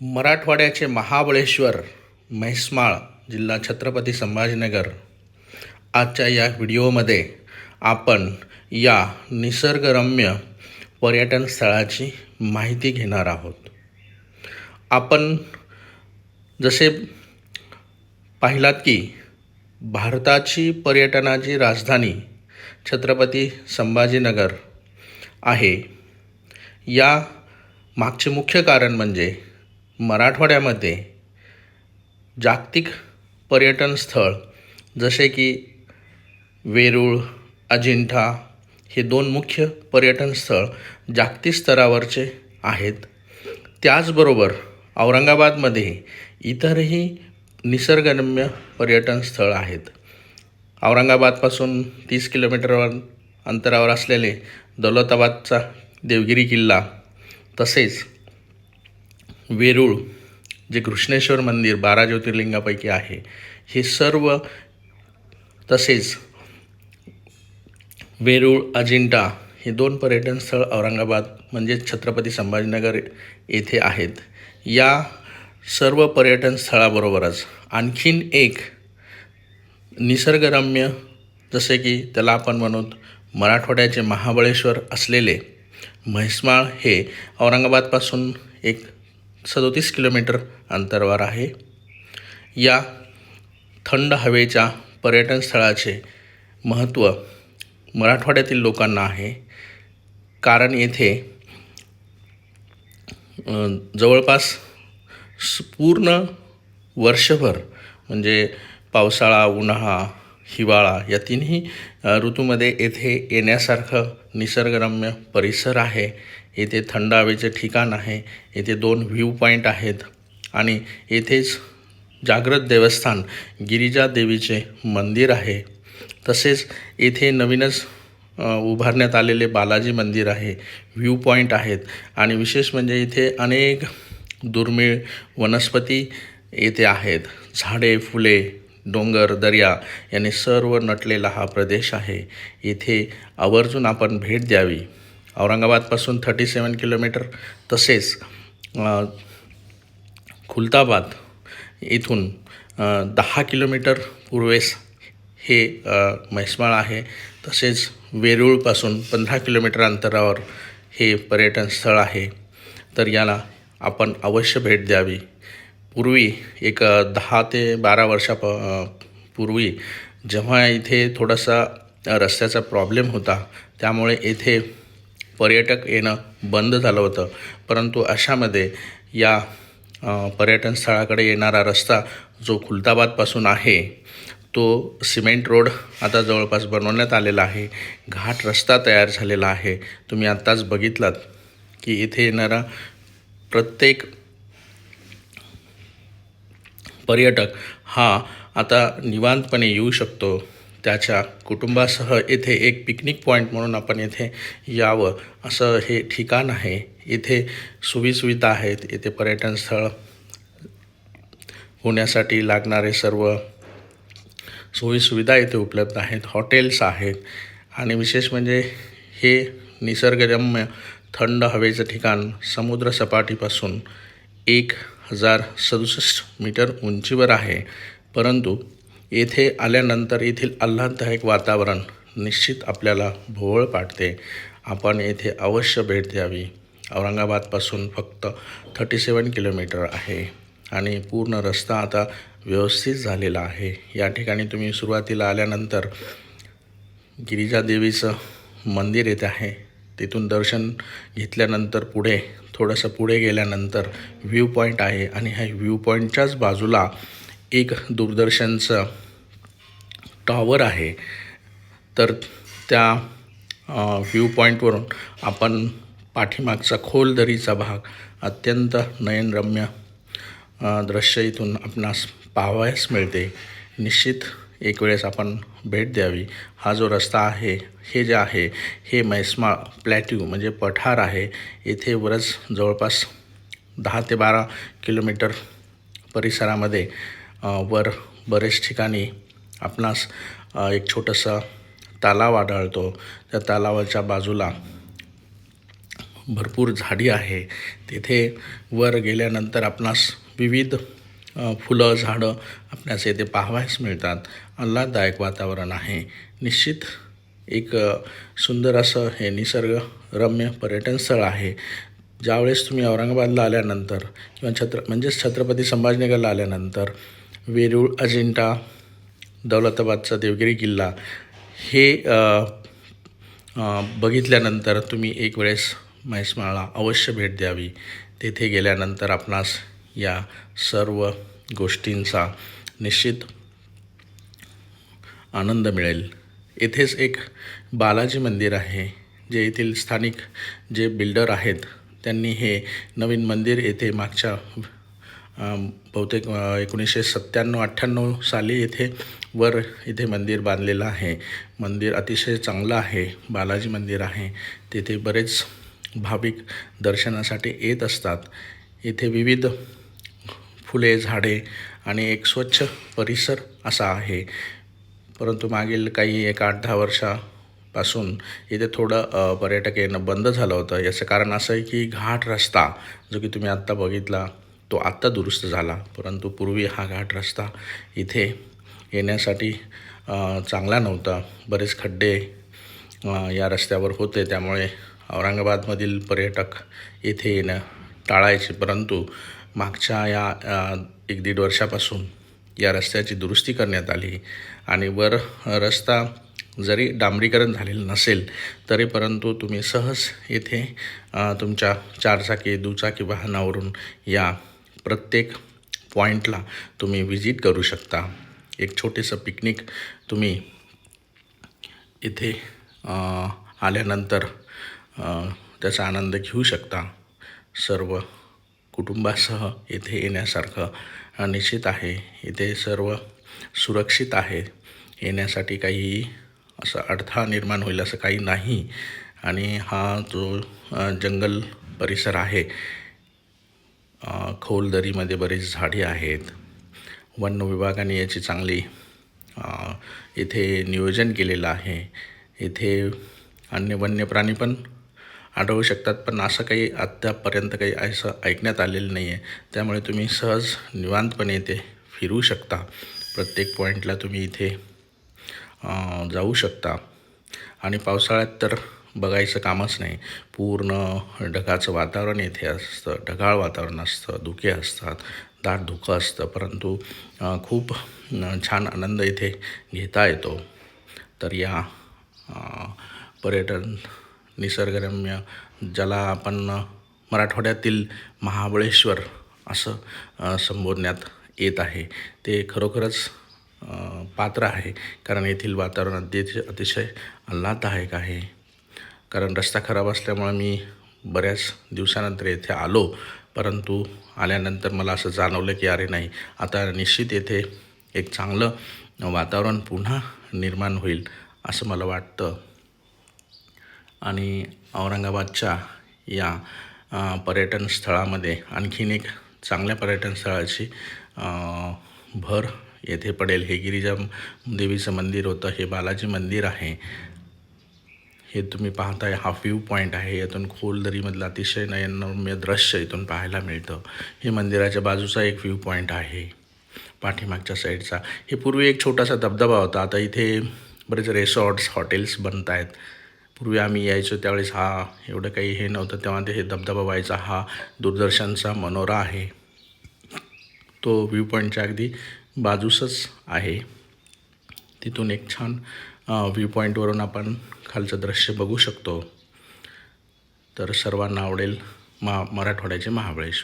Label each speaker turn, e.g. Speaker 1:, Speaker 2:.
Speaker 1: मराठवाड्याचे महाबळेश्वर म्हैसमाळ जिल्हा छत्रपती संभाजीनगर. आजच्या या व्हिडिओमध्ये आपण या निसर्गरम्य पर्यटन स्थळाची माहिती घेणार आहोत. आपण जसे पाहिलात की भारताची पर्यटनाची राजधानी छत्रपती संभाजीनगर आहे. या मागचे मुख्य कारण म्हणजे मराठवाड्यामध्ये जागतिक पर्यटन स्थळ जसे की वेरूळ अजिंठा हे दोन मुख्य पर्यटन स्थळ जागतिक स्तरावरचे आहेत. त्याचबरोबर औरंगाबादमध्ये इतरही निसर्गरम्य पर्यटन स्थळ आहेत. औरंगाबादपासून तीस किलोमीटरवर अंतरावर असलेले दौलताबादचा देवगिरी किल्ला तसेच वेरूळ जे कृष्णेश्वर मंदिर बारा ज्योतिर्लिंगापैकी आहे हे सर्व तसेच वेरूळ अजिंठा हे दोन पर्यटन स्थळ औरंगाबाद म्हणजेच छत्रपती संभाजीनगर येथे आहेत. या सर्व पर्यटन स्थळाबरोबरच आणखीन एक निसर्गरम्य जसे की त्याला आपण म्हणू मराठवाड्याचे महाबळेश्वर असलेले म्हैसमाळ हे औरंगाबादपासून एक सदोतीस किलोमीटर अंतरावर आहे. या थंड हवेच्या पर्यटन स्थळाचे महत्त्व मराठवाड्यातील लोकांना आहे. कारण येथे जवळपास स- पूर्ण वर्षभर म्हणजे पावसाळा उन्हाळा हिवाळा या तिन्ही ऋतूमध्ये येथे येण्यासारखं निसर्गरम्य परिसर आहे. येथे थंड हवेचे ठिकाण आहे. येथे दोन व्ह्यू पॉईंट आहेत. आणि येथेच जागृत देवस्थान गिरिजा देवीचे मंदिर आहे. तसेच येथे नवीनच उभारण्यात आलेले बालाजी मंदिर आहे. व्ह्यू पॉईंट आहेत. आणि विशेष म्हणजे इथे अनेक दुर्मिळ वनस्पती येथे आहेत. झाडे फुले डोंगर दर्या याने सर्व नटलेला हा प्रदेश आहे. येथे आवर्जून आपण भेट द्यावी. औरंगाबादपासून थर्टी सेवन किलोमीटर तसेच खुलताबाद इथून दहा किलोमीटर पूर्वेस हे म्हैसमाळ आहे. तसेच वेरूळपासून पंधरा किलोमीटर अंतरावर हे पर्यटन स्थळ आहे. तर याला आपण अवश्य भेट द्यावी. पूर्वी एक दहा ते बारा वर्षा प पूर्वी जेव्हा इथे थोडासा रस्त्याचा प्रॉब्लेम होता त्यामुळे येथे पर्यटक येणं बंद झालं होतं. परंतु अशामध्ये या पर्यटन स्थळाकडे येणारा रस्ता जो खुलताबादपासून आहे तो सिमेंट रोड आता जवळपास बनवण्यात आलेला आहे. घाट रस्ता तयार झालेला आहे. तुम्ही आत्ताच बघितलात की इथे येणारा प्रत्येक पर्यटक हा आता निवांतपणे येऊ शकतो. त्याच्या कुटुंबासह येथे एक पिकनिक पॉईंट म्हणून आपण येथे यावं असं हे ठिकाण आहे. इथे सोयीसुविधा आहेत. येथे पर्यटन स्थळ होण्यासाठी लागणारे सर्व सोयीसुविधा इथे उपलब्ध आहेत. हॉटेल्स आहेत. आणि विशेष म्हणजे हे निसर्गरम्य थंड हवेचं ठिकाण समुद्रसपाटीपासून एक हजार सदुसष्ट मीटर उंचीवर आहे. परंतु येथे आल्यानंतर येथील आल्हाददायक वातावरण निश्चित आपल्याला भोवळ पाडते. आपण येथे अवश्य भेट द्यावी. औरंगाबादपासून फक्त थर्टी सेवन किलोमीटर आहे आणि पूर्ण रस्ता आता व्यवस्थित झालेला आहे. या ठिकाणी तुम्ही सुरुवातीला आल्यानंतर गिरिजादेवीचं मंदिर येत आहे. तिथून दर्शन घेतल्यानंतर पुढे थोडंसं पुढे गेल्यानंतर व्ह्यू पॉईंट आहे आणि ह्या व्ह्यू पॉईंटच्याच बाजूला एक दूरदर्शनचं टॉवर आहे. तर त्या व्ह्यू पॉईंटवरून आपण पाठीमागचा खोल दरीचा भाग अत्यंत नयनरम्य दृश्य इथून आपणास पाहावयास मिळते. निश्चित एक वेळेस आपण भेट द्यावी. हा जो रस्ता आहे हे जे आहे हे मैस्मा प्लॅट्यू म्हणजे पठार आहे. येथे वरच जवळपास दहा ते बारा किलोमीटर परिसरामध्ये वर बरेच ठिकाणी आपणास एक छोटंसं तलाव आढळतो. त्या तलावाच्या बाजूला भरपूर झाडी आहे. तिथे वर गेल्यानंतर आपणास विविध फुलं झाडं आपणास येथे पाहावयास मिळतात. आल्हाददायक वातावरण आहे. निश्चित एक सुंदर असं हे निसर्गरम्य पर्यटन स्थळ आहे. ज्यावेळेस तुम्ही औरंगाबादला आल्यानंतर किंवा छत्र म्हणजेच छत्रपती संभाजीनगरला आल्यानंतर वेरूळ अजिंठा दौलताबादचा देवगिरी किल्ला हे बघितल्यानंतर तुम्ही एक वेळेस म्हैसमाळला अवश्य भेट द्यावी. तेथे गेल्यानंतर आपणास या सर्व गोष्टींचा निश्चित आनंद मिळेल. येथेच एक बालाजी मंदिर आहे जे येथील स्थानिक जे बिल्डर आहेत त्यांनी हे नवीन मंदिर येथे मागच्या बहुतेक एकोणीसशे सत्त्याण्णव अठ्ठ्याण्णव साली येथे वर इथे मंदिर बांधलेलं आहे. मंदिर अतिशय चांगलं आहे बालाजी मंदिर आहे. तेथे बरेच भाविक दर्शनासाठी येत असतात. येथे विविध फुले झाडे आणि एक स्वच्छ परिसर असा आहे. परंतु मागील काही एक आठ दहा वर्षापासून इथे थोडं पर्यटक येणं बंद झालं होतं. याचं कारण असं आहे की घाट रस्ता जो की तुम्ही आत्ता बघितला तो आत्ता दुरुस्त झाला. परंतु पूर्वी हा घाट रस्ता इथे येण्यासाठी चांगला नव्हता. बरेच खड्डे या रस्त्यावर होते. त्यामुळे औरंगाबादमधील पर्यटक येथे येणं टाळायचे. परंतु मागच्या या एक दीड वर्षापासून या रस्त्याची दुरुस्ती करण्यात आली आणि वर रस्ता जरी डांबरीकरण झालेलं नसेल तरी परंतु तुम्ही सहज येथे तुमच्या चारचाकी दुचाकी वाहनावरून या प्रत्येक पॉईंटला तुम्ही व्हिजिट करू शकता. एक छोटेसं पिकनिक तुम्ही इथे आल्यानंतर त्याचा आनंद घेऊ शकता. सर्व कुटुंबासह येथे येण्यासारखं निश्चित आहे. इथे सर्व सुरक्षित आहे. येण्यासाठी काही असं अडथळा निर्माण होईल असं काही नाही. आणि हा जो जंगल परिसर आहे खोल दरीमध्ये बरीच झाडे आहेत. वन विभागाने याची चांगली इथे नियोजन केलेलं आहे. इथे अन्य वन्य प्राणी पण आढळू शकतात पण असं काही अद्यापपर्यंत काही असं ऐकण्यात आलेलं नाही आहे त्यामुळे तुम्ही सहज निवांतपणे इथे फिरू शकता. प्रत्येक पॉईंटला तुम्ही इथे जाऊ शकता. आणि पावसाळ्यात तर बघायचं कामच नाही. पूर्ण ढगाचं वातावरण येथे असतं. ढगाळ वातावरण असतं धुके असतात दाट धुकं असतं. परंतु खूप छान आनंद इथे घेता येतो. तर या पर्यटन निसर्गरम्य ज्याला आपण मराठवाड्यातील महाबळेश्वर असं संबोधण्यात येत आहे. ते खरोखरच पात्र आहे. कारण येथील वातावरण अतिशय अतिशय आल्हाददायक आहे. कारण रस्ता खराब असल्यामुळे मी बऱ्याच दिवसानंतर येथे आलो. परंतु आल्यानंतर मला असं जाणवलं की अरे नाही आता निश्चित येथे एक चांगलं वातावरण पुन्हा निर्माण होईल असं मला वाटतं. आणि औरंगाबादच्या या पर्यटन स्थळामध्ये आणखीन एक चांगल्या पर्यटन स्थळाची भर येथे पडेल. हे गिरिजा देवीचं मंदिर होतं. हे बालाजी मंदिर आहे. हे तुम्ही पाहताय हा व्ह्यू पॉईंट आहे. यातून खोल दरीमधलं अतिशय नयनम्य दृश्य इथून पाहायला मिळतं. हे मंदिराच्या बाजूचा एक व्ह्यू पॉईंट आहे. पाठीमागच्या साईडचा हे पूर्वी एक छोटासा धबधबा होता. आता इथे बरेच रिसॉर्ट्स हॉटेल्स बनत आहेत पूर्वी आम्ही यायचो त्यावेळेस हा एवढं काही हे नव्हतं. तेव्हा ते हे धबधबा व्हायचा हा दूरदर्शनचा मनोरा आहे. तो व्ह्यू पॉईंटच्या अगदी बाजूसच आहे. तिथून एक छान व्ह्यू पॉईंटवरून आपण खालचं दृश्य बघू शकतो. तर सर्वांना आवडेल मा मराठवाड्याचे महाबळेश्वर.